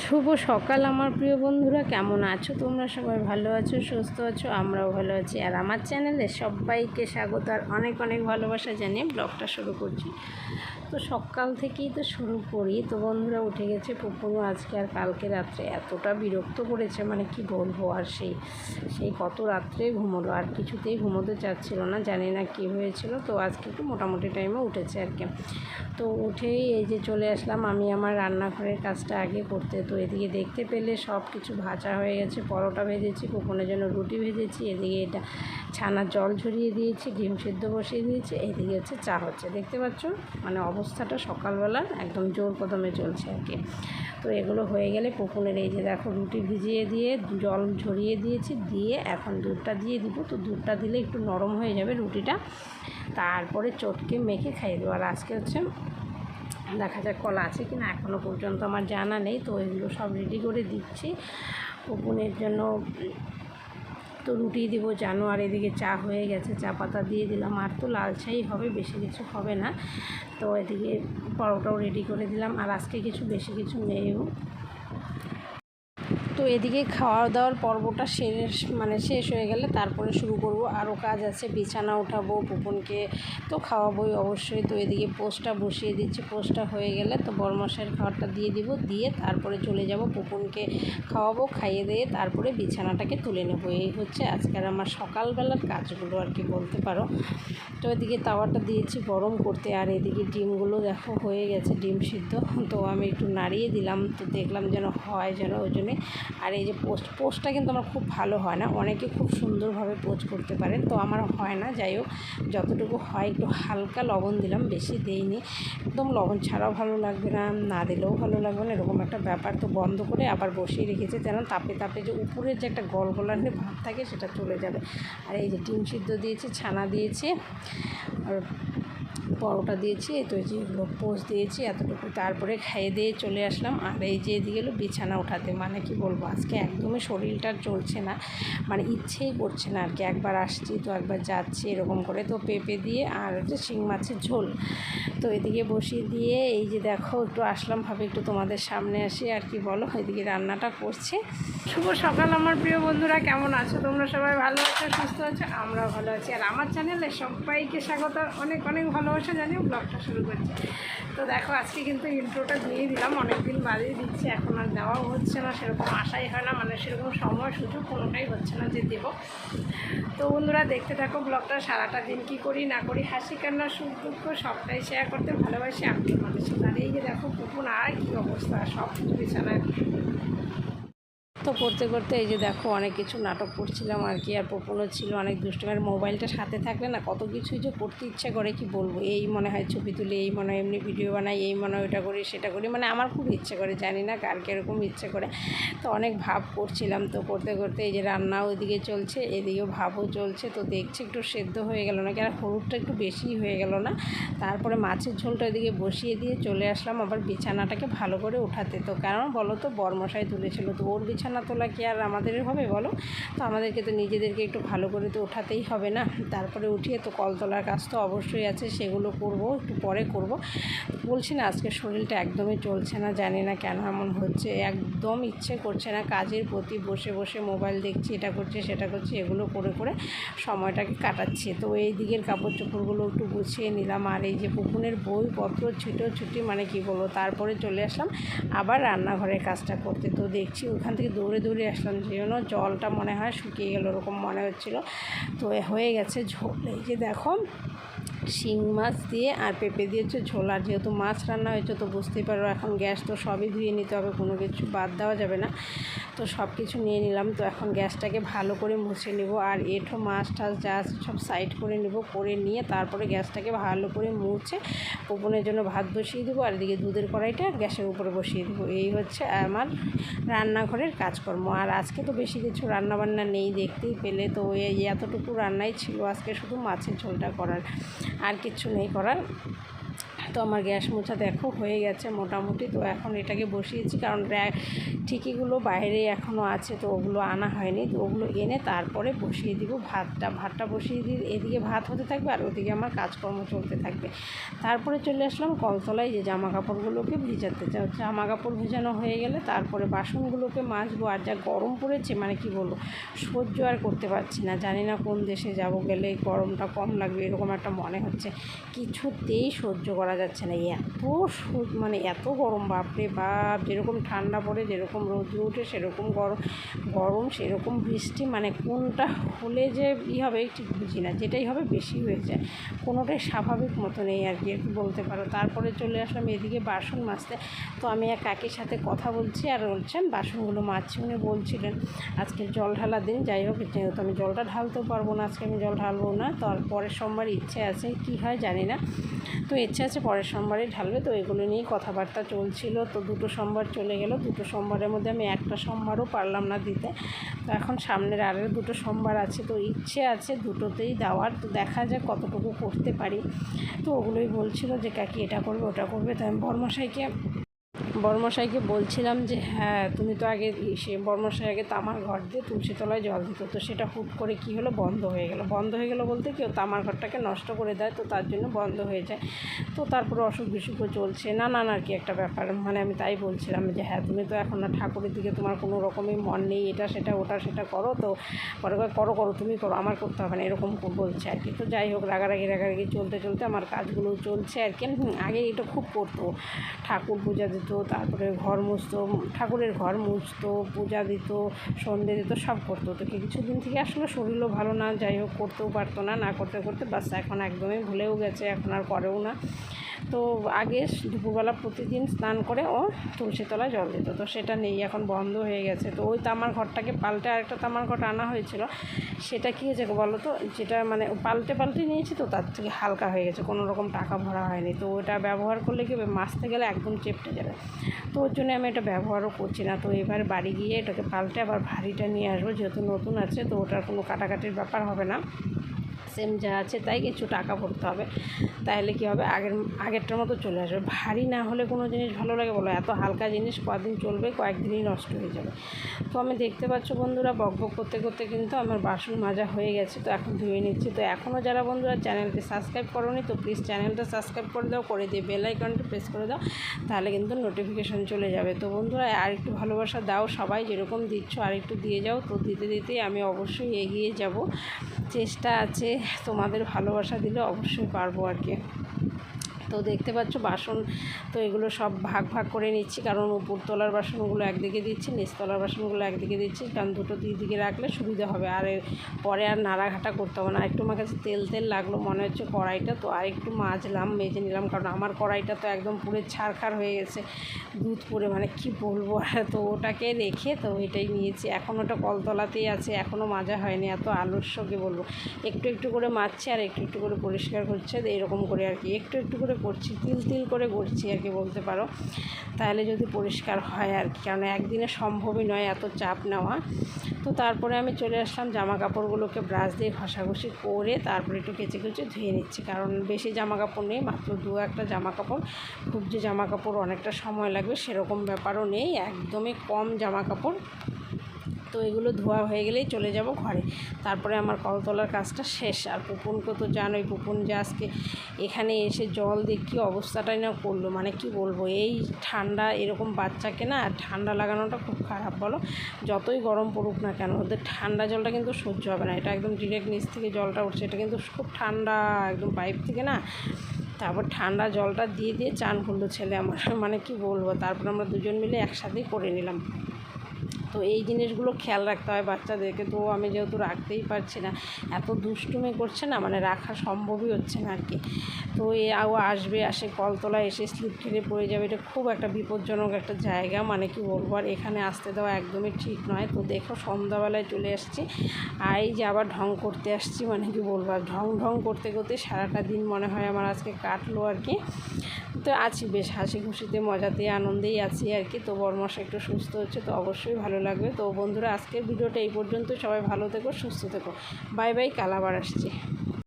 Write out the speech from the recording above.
শুভ সকাল আমার প্রিয় বন্ধুরা। কেমন আছো? তোমরা সবাই ভালো আছো, সুস্থ আছো? আমরাও ভালো আছি। আর আমার চ্যানেলে সবাইকে স্বাগত আর অনেক অনেক ভালোবাসা জানিয়ে ব্লগটা শুরু করছি। তো সকাল থেকেই তো শুরু করি। তো বন্ধুরা, উঠে গেছে পুপুনু আজকে আর কালকে রাত্রে এতটা বিরক্ত করেছে মানে কি বলব আর সেই সেই কত রাত্রে ঘুমোলো। আর কিছুতেই ঘুমোতে চাচ্ছিল না, জানি না কী হয়েছিল। তো আজকে একটু মোটামুটি টাইমে উঠেছে আর কি। তো উঠেই এই যে চলে আসলাম, আমি আমার রান্নাঘরের কাজটা আগে করতে তো এদিকে দেখতে পেলে সব কিছু ভাজা হয়ে গেছে, পরোটা ভেজেছি, কুপনের জন্য রুটি ভেজেছি, এদিকে এটা ছানার জল ঝরিয়ে দিয়েছি, ডিম সিদ্ধ বসিয়ে দিয়েছি, এদিকে হচ্ছে চা হচ্ছে। দেখতে পাচ্ছ? মানে অবস্থাটা সকালবেলা একদম জোর কদমে চলছে আর কি। তো এগুলো হয়ে গেলে পুকুনের এই যে দেখো রুটি ভিজিয়ে দিয়ে জল ঝরিয়ে দিয়েছি, দিয়ে এখন দুধটা দিয়ে দিব। তো দুধটা দিলে একটু নরম হয়ে যাবে রুটিটা। তারপরে চটকে মেখে খাইয়ে দেবো। আর আজকে হচ্ছে দেখা যাক কলা আছে কি না এখনও পর্যন্ত আমার জানা নেই, তো এগুলো সব রেডি করে দিচ্ছি। পুকুনের জন্য তো রুটি দেবো, জানো, আর এদিকে চা হয়ে গেছে, চা পাতা দিয়ে দিলাম। আর তো লাল চাই হবে, বেশি কিছু হবে না। তো এদিকে পরোটাও রেডি করে দিলাম, আর আজকে কিছু, বেশি কিছু নেইও। তো এদিকে খাওয়া দাওয়ার পর্বটা শেষ মানে শেষ হয়ে গেলে তারপরে শুরু করব। আরও কাজ আছে, বিছানা উঠাবো পুপনকে তো খাওয়াবোই অবশ্যই। তো এদিকে পোস্টটা বসিয়ে দিচ্ছি। পোস্টটা হয়ে গেলে তো বরমশাইয়ের খাবারটা দিয়ে দিব। দিয়ে তারপরে চলে যাব পুপনকে খাওয়াবো, খাইয়ে দিয়ে তারপরে বিছানাটাকে তুলে নেব। এই হচ্ছে আজকের আমার সকালবেলার কাজগুলো আর কি বলতে পারো। তো এদিকে তাওয়াটা দিয়েছি গরম করতে। আর এদিকে ডিমগুলো দেখো হয়ে গেছে, ডিম সিদ্ধ। তো আমি একটু নাড়িয়ে দিলাম। তো দেখলাম যেন হয় যেন ওই জন্যে। আর এই যে পোস্ট, পোস্টটা কিন্তু আমার খুব ভালো হয় না। অনেকে খুব সুন্দরভাবে পোস্ট করতে পারেন। তো আমার হয় না, যাই হোক, যতটুকু হয় একটু হালকা লবণ দিলাম, বেশি দেইনি। একদম লবণ ছাড়াও ভালো লাগবে না না দিলেও ভালো লাগবে না, এরকম একটা ব্যাপার। তো বন্ধ করে আবার বসিয়ে রেখেছে, যেন তাপে তাপে যে উপরের যে একটা গলগলানি ভাব থাকে, সেটা চলে যাবে। আর এই যে ডিম সিদ্ধ দিয়েছি, ছানা দিয়েছি, আর পরোটা দিয়েছি তো যে পোস্ট দিয়েছি, এতটুকু তারপরে খাইয়ে দিয়ে চলে আসলাম। আর এই যে এদিকে এলো বিছানা ওঠাতে মানে কি বলব, আজকে একদমই শরীরটা চলছে না মানে ইচ্ছেই করছে না আর কি একবার আসছি তো একবার যাচ্ছি এরকম করে, তো পেঁপে দিয়ে আর হচ্ছে শিং মাছের ঝোল। তো এদিকে বসিয়ে দিয়ে এই যে দেখো, একটু আসলাম ভাবে, একটু তোমাদের সামনে আসি, আর কি বলো, এদিকে রান্নাটা করছে। শুভ সকাল আমার প্রিয় বন্ধুরা, কেমন আছো? তোমরা সবাই ভালো আছো, সুস্থ আছো? আমরাও ভালো আছি। আর আমার চ্যানেলে সবাইকে স্বাগত, অনেক অনেক ভালোবাসা। জানিয়ে ব্লগটা শুরু করছি। তো দেখো, আজকে কিন্তু ইন্ট্রোটা দিয়ে দিলাম অনেক দিন বাদেই দিচ্ছি, এখন আর দেওয়াও হচ্ছে না, সেরকম আশাই হয় না মানে সেরকম সময় সুযোগ কোনোটাই হচ্ছে না যে দেবো। তো বন্ধুরা, দেখতে থাকো ব্লগটা সারাটা দিন কী করি, না করি, হাসি, কান্না, সুখ, দুঃখ, সবটাই শেয়ার করতে ভালোবাসি আপনি মানুষের আর এই যে দেখো কুকুন আর কী অবস্থা, সব কিছু বিছানায়। তো করতে করতে এই যে দেখো অনেক কিছু নাটক করছিলাম আর কি, আর পপুনও ছিল অনেক দুষ্টুমের মোবাইলটা সাথে থাকলে না কত কিছুই যে করতে ইচ্ছে করে কি বলব? এই মনে হয় ছবি তুলি, এই মনে হয় এমনি ভিডিও বানাই, এই মনে হয় ওটা করি, সেটা করি মানে আমার খুব ইচ্ছে করে, জানি না কার কীরকম ইচ্ছে করে। তো অনেক ভাব করছিলাম তো করতে করতে এই যে রান্নাও ওইদিকে চলছে, এদিকেও ভাবও চলছে, তো দেখছি একটু সেদ্ধ হয়ে গেল না কেন হলুদটা একটু বেশি হয়ে গেল না। তারপরে মাছের ঝোলটা ওইদিকে বসিয়ে দিয়ে চলে আসলাম আবার বিছানাটাকে ভালো করে উঠাতে। তো কারণ বলো তো? বরমশাই তুলেছিল, তো ওর বিছানা বিছানা তোলা কি আর আমাদের হবে বলো? তো আমাদেরকে তো নিজেদেরকে একটু ভালো করে তো ওঠাতেই হবে না। তারপরে উঠিয়ে তো কল তোলার কাজ তো অবশ্যই আছে, সেগুলো করব, একটু পরে করব। বলছি না, আজকে শরীরটা একদমই চলছে না, জানি না কেন এমন হচ্ছে। একদম ইচ্ছে করছে না, কাজের প্রতি বসে বসে মোবাইল দেখছি, এটা করছি, সেটা করছি, এগুলো করে করে সময়টাকে কাটাচ্ছি। তো এই দিকের কাপড় চোপড়গুলো একটু গুছিয়ে নিলাম, আর এই যে পুকুনের বইপত্র, ছুটো ছুটি মানে কি বলব, তারপরে চলে আসলাম আবার রান্নাঘরের কাজটা করতে। তো দেখছি ওখান থেকে দৌড়ে দৌড়ে আসলাম, যে জন্য জলটা মনে হয় শুকিয়ে গেল, ওরকম মনে হচ্ছিল। তো হয়ে গেছে ঝোল। এই যে দেখো শিং মাছ দিয়ে আর পেঁপে দিয়ে হচ্ছে ঝোল। আর যেহেতু মাছ রান্না হয়েছে, তো বুঝতেই পারো এখন গ্যাস তো সবই ধুয়ে নিতে হবে, কোনো কিছু বাদ দেওয়া যাবে না। তো সব কিছু নিয়ে নিলাম, তো এখন গ্যাসটাকে ভালো করে মুছে নেব আর এঠো মাছ টাছ যা সব সাইড করে নেব, করে নিয়ে তারপরে গ্যাসটাকে ভালো করে মুছে ওপনের জন্য ভাত বসিয়ে দেবো আর এদিকে দুধের কড়াইটা গ্যাসের উপরে বসিয়ে দেবো। এই হচ্ছে আমার রান্নাঘরের কাজকর্ম। আর আজকে তো বেশি কিছু রান্নাবান্না নেই, দেখতেই পেলে। তো এই এতটুকু রান্নাই ছিল আজকে শুধু মাছের ঝোলটা করার। আর কিছু নেই করার। তো আমার গ্যাস মোছা দেখো হয়ে গেছে মোটামুটি। তো এখন এটাকে বসিয়েছি কারণ ঠিকিগুলো বাইরে এখনও আছে, তো ওগুলো আনা হয়নি। তো ওগুলো এনে তারপরে বসিয়ে দিব ভাতটা। ভাতটা বসিয়ে দিয়ে এদিকে ভাত হতে থাকবে আর ওদিকে আমার কাজকর্ম চলতে থাকবে। তারপরে চলে আসলাম কলতলায় যে জামা কাপড়গুলোকে ভিজাতে। চাও জামা কাপড় ভেজানো হয়ে গেলে তারপরে বাসনগুলোকে মাজবো আর যা গরম পড়েছে মানে কি বলব, সহ্য আর করতে পারছি না। জানি না কোন দেশে যাব গেলে গরমটা কম লাগবে, এরকম একটা মনে হচ্ছে। কিছুতেই সহ্য করা যাচ্ছে না, এত মানে এত গরম, বাপরে বাপ, যেরকম ঠান্ডা পড়ে, যেরকম রৌদ্র ওঠে সেরকম গরম গরম, সেরকম বৃষ্টি মানে কোনটা হলে যে ই হবে ঠিক বুঝি না, যেটাই হবে বেশি হয়ে যায়, কোনোটাই স্বাভাবিক মতো নেই আর কি একটু বলতে পারো। তারপরে চলে আসলাম এদিকে বাসন মাজতে, তো আমি এক কাকির সাথে কথা বলছি আর বলছেন, বাসনগুলো মাজছি, উনি বলছিলেন, আজকে জল ঢালা দিন, যাই হোক, যেহেতু আমি জলটা ঢালতেও পারব না, আজকে আমি জল ঢালবো না তো আর পরের সোমবার ইচ্ছে আছে, কি হয় জানি না। তো ইচ্ছে আছে পরের সোমবারে ঢালবে, তো এগুলো নিয়েই কথাবার্তা চলছিল। তো দুটো সোমবার চলে গেল, দুটো সোমবারের মধ্যে আমি একটা সোমবারও পারলাম না দিতে। তো এখন সামনের আরও দুটো সোমবার আছে, তো ইচ্ছে আছে দুটোতেই দেওয়ার। তো দেখা যায় কতটুকু করতে পারি। তো ওগুলোই বলছিল যে, কাকি এটা করবে, ওটা করবে। তো আমি বর্মশাইকে বর্মশাইকে বলছিলাম যে হ্যাঁ তুমি তো আগে সে বর্মশাই আগে তামার ঘর দিয়ে তুলসী তলায় জল দিত। তো সেটা হুট করে কি হলো? বন্ধ হয়ে গেল। বন্ধ হয়ে গেল বলতে কেউ তামার ঘরটাকে নষ্ট করে দেয়, তো তার জন্য বন্ধ হয়ে যায়। তো তারপরে অসুখ বিসুখও চলছে। না নানান আর কি একটা ব্যাপার। মানে আমি তাই বলছিলাম যে হ্যাঁ তুমি তো এখন না ঠাকুরের দিকে তোমার কোনো রকমই মন নেই। এটা সেটা, ওটা সেটা করো তো। পরে করো করো, তুমি করো। আমার করতে হবে না। এরকম বলছে আর কি। তো যাই হোক, রাগারাগি রাগারাগি চলতে চলতে আমার কাজগুলো চলছে আর কি। আগে এটা খুব করতো। ঠাকুর পূজা দিত তারপরে ঘর মুছতো, ঠাকুরের ঘর মুছতো, পূজা দিত, সন্ধে দিত, সব করতো। তো কিছুদিন থেকে আসলে শরীরও ভালো না, যাই হোক, করতেও পারতো না না করতে করতে বাস এখন একদমই ভুলেও গেছে, এখন আর করেও না। তো আগে দুপুরবেলা প্রতিদিন স্নান করে ও তুলসী তলায় জল দিত। তো সেটা নেই, এখন বন্ধ হয়ে গেছে। তো ওই তামার ঘরটাকে পাল্টে আরেকটা তামার ঘর আনা হয়েছিল। সেটা কী হয়েছে বলো তো? যেটা মানে পাল্টে পাল্টে নিয়েছি তো, তার থেকে হালকা হয়ে গেছে, কোনো রকম টাকা ভরা হয়নি। তো ওটা ব্যবহার করলে কি মাছতে গেলে একদম চেপটে যাবে। তো ওর জন্য আমি এটা ব্যবহারও করছি না। তো এবার বাড়ি গিয়ে এটাকে পাল্টে আবার ভারীটা নিয়ে আসব, যেহেতু নতুন আছে, তো ওটার কোনো কাটাকাটির ব্যাপার হবে না। সেম যা আছে তাই কিছু টাকা ভরতে হবে। তাহলে কি হবে? আগের, আগেরটার মতো চলে আসবে। ভারী না হলে কোনো জিনিস ভালো লাগে বলো। এত হালকা জিনিস কদিন চলবে, কয়েকদিনই নষ্ট হয়ে যাবে। তো আমি দেখতে পাচ্ছ বন্ধুরা, বক বক করতে করতে কিন্তু আমার বাসন মাজা হয়ে গেছে, তো এখন ধুয়ে নিচ্ছি। তো এখনও যারা বন্ধুরা চ্যানেলটি সাবস্ক্রাইব করোনি, তো প্লিজ চ্যানেলটা সাবস্ক্রাইব করে দাও, করে দিয়ে বেল আইকনটা প্রেস করে দাও, তাহলে কিন্তু নোটিফিকেশন চলে যাবে। তো বন্ধুরা আর একটু ভালোবাসা দাও সবাই, যেরকম দিচ্ছ আর একটু দিয়ে যাও। তো দিতে দিতেই আমি অবশ্যই এগিয়ে যাব। চেষ্টা আছে তোমাদের ভালোবাসা দিলে অবশ্যই পারব আর কি। তো দেখতে পাচ্ছ বাসন, তো এগুলো সব ভাগ ভাগ করে নিচ্ছি। কারণ উপরতলার বাসনগুলো একদিকে দিচ্ছি, নিচতলার বাসনগুলো একদিকে দিচ্ছি। কারণ দুটো দুই দিকে রাখলে সুবিধা হবে। আর পরে আর নাড়াঘাটা করতে হবে না। একটু আমার কাছে তেল তেল লাগল মনে হচ্ছে কড়াইটা, তো আর একটু মাজলাম, মেজে নিলাম। কারণ আমার কড়াইটা তো একদম পুরো ছাড়খাড় হয়ে গেছে। দুধ পরে মানে কি বলব? আর তো ওটাকে রেখে তো এটাই নিয়েছি। এখন ওটা কলতলাতেই আছে এখনও মাজা হয়নি। এত আলস্যকে বলব। একটু একটু করে মাজছে আর একটু একটু করে পরিষ্কার করছে। এরকম করে আর কি। একটু একটু করে করছি, তিল তিল করে করছি আর কি বলতে পারো। তাহলে যদি পরিষ্কার হয় আর কি কারণ একদিনে সম্ভবই নয় এত চাপ নেওয়া। তো তারপরে আমি চলে আসলাম জামা কাপড়গুলোকে ব্রাশ দিয়ে ঘষাঘষি করে তারপরে একটু কেচে কেচে ধুয়ে নিচ্ছি। কারণ বেশি জামা কাপড় নেই, মাত্র দু একটা জামা কাপড় খুব যে জামা কাপড় অনেকটা সময় লাগবে সেরকম ব্যাপারও নেই, একদমই কম জামা কাপড় তো এগুলো ধোয়া হয়ে গেলেই চলে যাব ঘরে। তারপরে আমার কলতলার কাজটা শেষ। আর পুপুনকে তো জানোই, পুপুন যে আজকে এখানে এসে জল দিয়ে কী অবস্থাটাই না করল। মানে কি বলব, এই ঠান্ডা এরকম বাচ্চাকে না, ঠান্ডা লাগানোটা খুব খারাপ বলো। যতই গরম পড়ুক না কেন, ওদের ঠান্ডা জলটা কিন্তু সহ্য হবে না। এটা একদম ডিরেক্ট নিচ থেকে জলটা উঠছে। এটা কিন্তু খুব ঠান্ডা, একদম পাইপ থেকে না। তারপর ঠান্ডা জলটা দিয়ে দিয়ে চান করল ছেলে আমার। মানে কি বলব, তারপর আমরা দুজন মিলে একসাথেই করে নিলাম। তো এই জিনিসগুলো খেয়াল রাখতে হয় বাচ্চাদেরকে। তো আমি যেহেতু রাখতেই পারছি না, এত দুষ্টুমি করছে না মানে রাখা সম্ভবই হচ্ছে না আর কি তো এ আও আসবে, আসে কলতলায় এসে স্লিপ খেলে পড়ে যাবে। এটা খুব একটা বিপজ্জনক একটা জায়গা মানে কি বলব, আর এখানে আসতে দেওয়া একদমই ঠিক নয়। তো দেখো সন্ধ্যাবেলায় চলে আসছি, আর এই যে আবার ঢং করতে আসছি মানে কি বলব, আর ঢং ঢং করতে করতে সারাটা দিন মনে হয় আমার আজকে কাটলো আর কি তো আছি বেশ হাসি খুশিতে মজাতে আনন্দেই আছি আর কি তো বরমাস একটু সুস্থ হচ্ছে, তো অবশ্যই ভালো লাগবে। তো বন্ধুরা, আজকের ভিডিওটা এই পর্যন্ত। সবাই ভালো থেকো, সুস্থ থেকো। বাই বাই, কাল আবার আসছি।